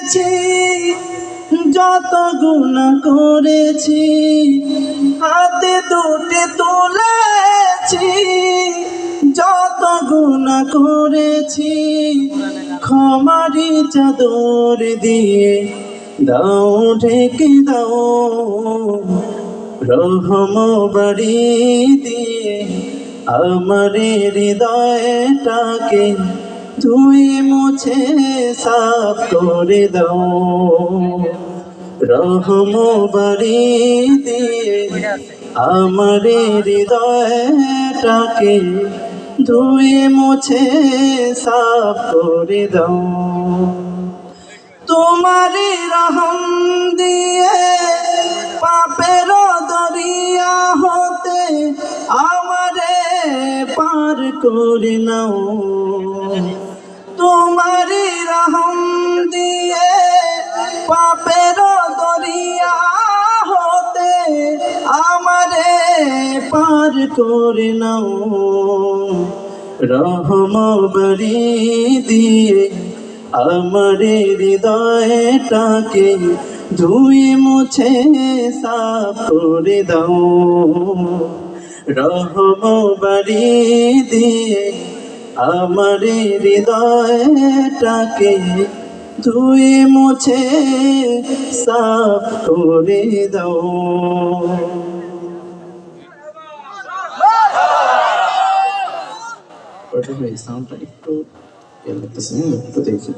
দিয়েছি যত গুণা করেছি, হাতে দুটি তুলেছি, যত গুণা করেছি ক্ষমারি চাদর দিয়ে দাও, ঢেকে দাও, রহম বাড়ি দিয়ে আমার হৃদয়টাকে তুই মুছে সাফ করে দাও। রহম বাড়ি দিয়ে আমার হৃদয়টাকে ধুই মুছে সাফ করে দাও। তোমার রহম দিয়ে করে নাও। তোমারই রহম দিয়ে পাপের দরিয়া হতে আমারে পার করে নাও। রহম বাড়ি দিয়ে আমার হৃদয়টাকে ধুই মুছে সাফ করে দাও। রহম বাড়ি দিয়ে আমার হৃদয়টাকে ধুই মুছে সাফ করে দাও। সাউন্ডটা একটু ইয়ে একটু দেখি।